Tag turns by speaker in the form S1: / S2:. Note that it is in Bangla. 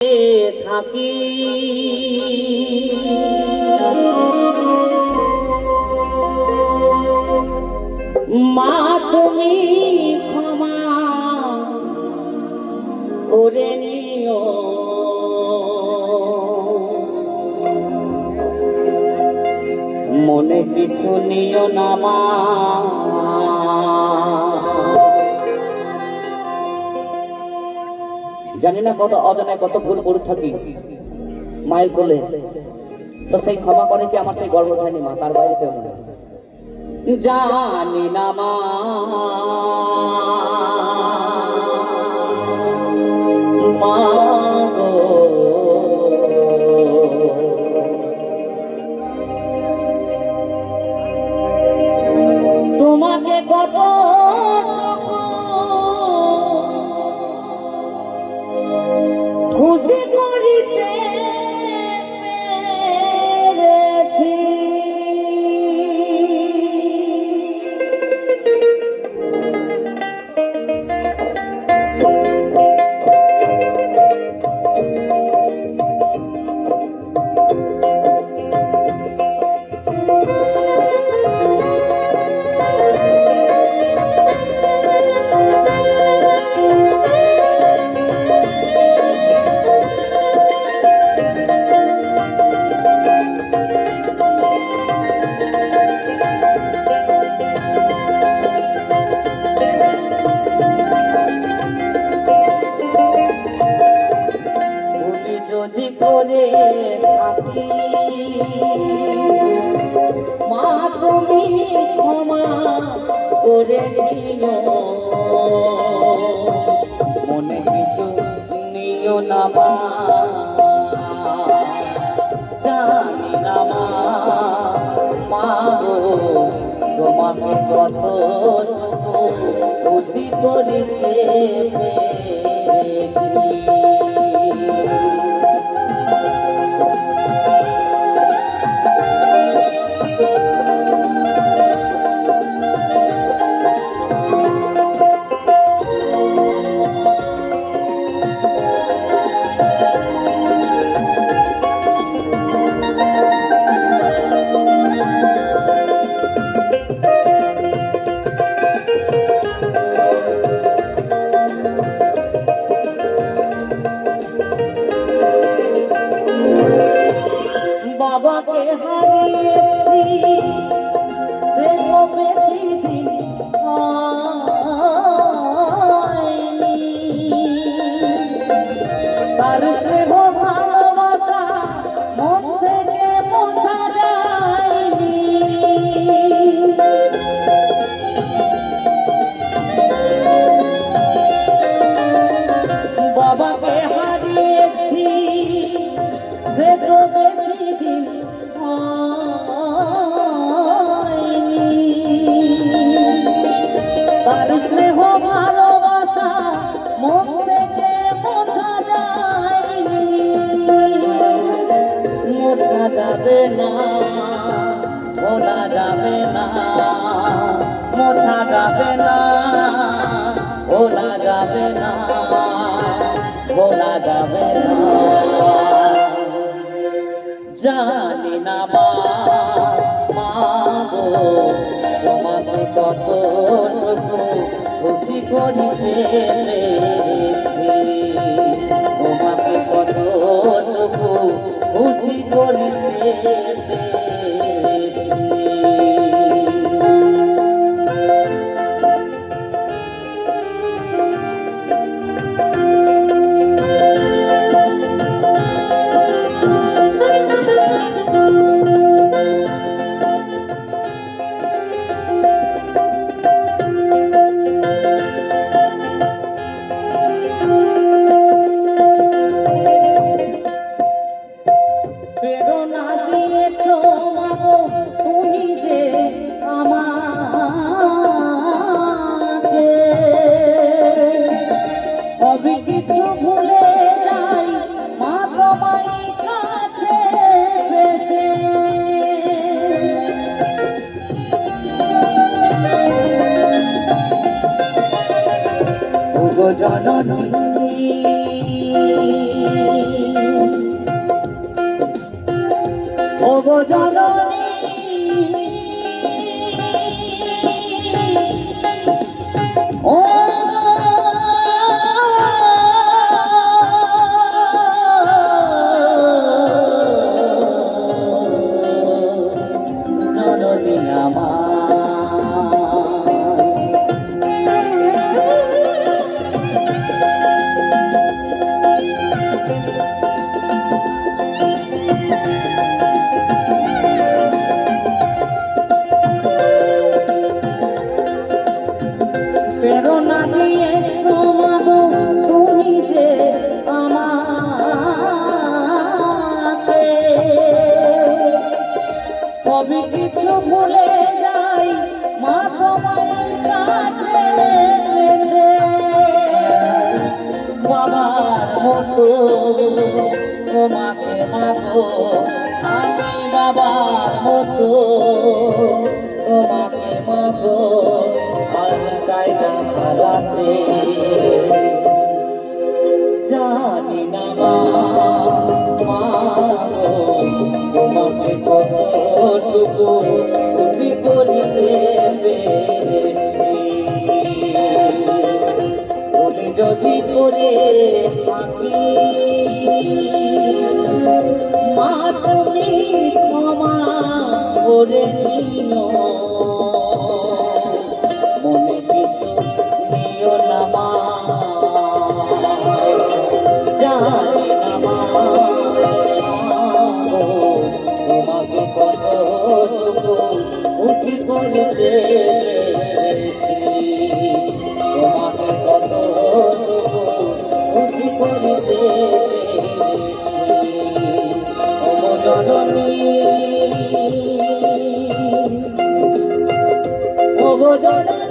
S1: থাকি। মা তুমি ক্ষমা করে নিও। মনে কিছু নিও না মা। জানি না কত অজানায় কত ভুল করে থাকি। মায়ের কোলে। তো সেই ক্ষমা করে কি আমার সেই গর্ভধারী মা? তার বাড়িতে জানি না মা। মা তুমি ক্ষমা করে কিছু নিও না মা। তোমাকে কত খুশি পেরেছি যাবে না, মোছা যাবে না ভোলা যাবে না ভোলা যাবে না। জানি না মা কত খুশি করিতে তোমাকে কত খুশি করিতে প্রেরণা দিয়েছ মাগো জননী কিছু ভুলে যাই, মা তোমার কাছে। বাবার মতো তোমাকে মাগো, আমি বাবার মতো তোমাকে মাগো চাই না রাতে যদি করে থাকি। মা তুমি ক্ষমা করে নিও। মনে কিছু নিও না মা। উঠি করে ওগো